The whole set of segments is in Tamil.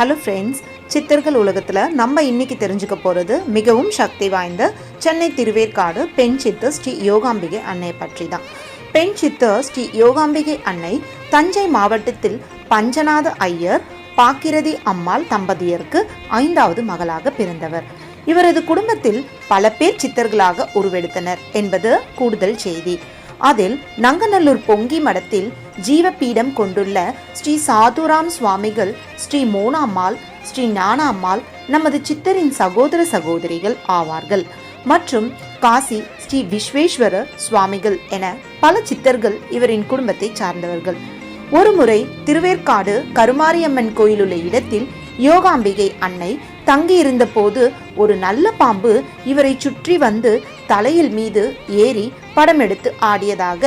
ஹலோ ஃப்ரெண்ட்ஸ் சித்தர்கள் உலகத்தில் நம்ம இன்னைக்கு தெரிஞ்சுக்க போகிறது மிகவும் சக்தி வாய்ந்த சென்னை திருவேற்காடு பெண் சித்தர் ஸ்ரீ யோகாம்பிகை அன்னை பற்றி தான் பெண் சித்தர் ஸ்ரீ யோகாம்பிகை அன்னை தஞ்சை மாவட்டத்தில் பஞ்சநாத ஐயர் பாக்கிரதி அம்மாள் தம்பதியருக்கு ஐந்தாவது மகளாக பிறந்தவர். இவரது குடும்பத்தில் பல பேர் சித்தர்களாக உருவெடுத்தனர் என்பது கூடுதல் செய்தி. அதில் நங்கநல்லூர் பொங்கி மடத்தில் ஜீவபீடம் கொண்டுள்ள ஸ்ரீ சாதுராம் சுவாமிகள் ஸ்ரீ மோனாம்மாள் ஸ்ரீ ஞானாம்மாள் நமது சித்தரின் சகோதர சகோதரிகள் ஆவார்கள். மற்றும் காசி ஸ்ரீ விஸ்வேஸ்வர சுவாமிகள் என பல சித்தர்கள் இவரின் குடும்பத்தை சார்ந்தவர்கள். ஒருமுறை திருவேற்காடு கருமாரியம்மன் கோயில் உள்ள இடத்தில் யோகாம்பிகை அன்னை தங்கியிருந்த போது ஒரு நல்ல பாம்பு இவரை சுற்றி வந்து தலையில் மீது ஏறி படம் எடுத்து ஆடியதாக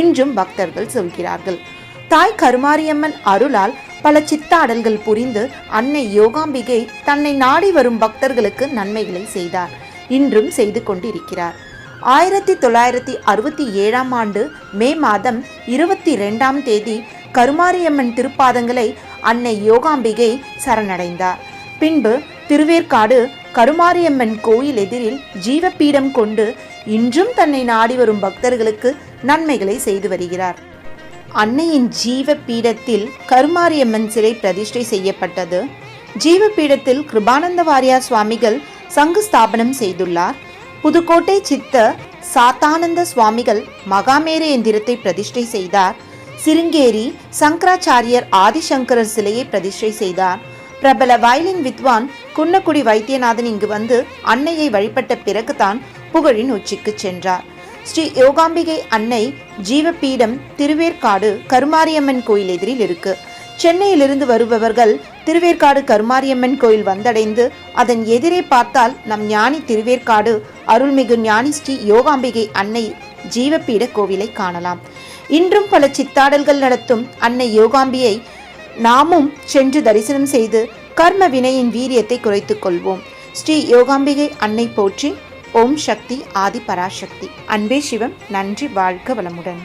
இன்றும் பக்தர்கள் சொல்கிறார்கள். தாய் கருமாரியம்மன் அருளால் பல சித்தாடல்கள் புரிந்து அன்னை யோகாம்பிகை தன்னை நாடி வரும் பக்தர்களுக்கு நன்மைகளை செய்தார். இன்றும் செய்து கொண்டிருக்கிறார். ஆயிரத்தி தொள்ளாயிரத்தி அறுபத்தி ஏழாம் ஆண்டு மே மாதம் இருபத்தி ரெண்டாம் தேதி கருமாரியம்மன் திருப்பாதங்களை அன்னை யோகாம்பிகை சரணடைந்தார். பின்பு திருவேற்காடு கருமாரியம்மன் கோயில் எதிரில் ஜீவப்பீடம் கொண்டு இன்றும் தன்னை நாடி வரும் பக்தர்களுக்கு நன்மைகளை செய்து வருகிறார். அன்னையின் ஜீவ பீடத்தில் கருமாரியம்மன் சிலை பிரதிஷ்டை செய்யப்பட்டது. ஜீவபீடத்தில் கிருபானந்த வாரியார் சுவாமிகள் சங்கு ஸ்தாபனம் செய்துள்ளார். புதுக்கோட்டை சித்த சாத்தானந்த சுவாமிகள் மகாமேரு எந்திரத்தை பிரதிஷ்டை செய்தார். சிருங்கேரி சங்கராச்சாரியர் ஆதிசங்கரர் சிலையை பிரதிஷ்டை செய்தார். பிரபல வயலின் வித்வான் குன்னக்குடி வைத்தியநாதன் இங்கு வந்து அன்னையை வழிபட்ட பிறகுதான் புகழின் உச்சிக்கு சென்றார். ஸ்ரீ யோகாம்பிகை அன்னை ஜீவபீடம் திருவேற்காடு கருமாரியம்மன் கோயில் எதிரில் இருக்கு. சென்னையிலிருந்து வருபவர்கள் திருவேற்காடு கருமாரியம்மன் கோயில் வந்தடைந்து அதன் எதிரே பார்த்தால் நம் ஞானி திருவேற்காடு அருள்மிகு ஞானி ஸ்ரீ யோகாம்பிகை அன்னை ஜீவபீட கோவிலை காணலாம். இன்றும் பல சித்தாடல்கள் நடத்தும் அன்னை யோகாம்பியை நாமும் சென்று தரிசனம் செய்து கர்ம வினையின் வீரியத்தை குறைத்துக் கொள்வோம். ஸ்ரீ யோகாம்பிகை அன்னை போற்றி ஓம் சக்தி ஆதி பராசக்தி. அன்பே சிவம் நன்றி வாழ்க வளமுடன்.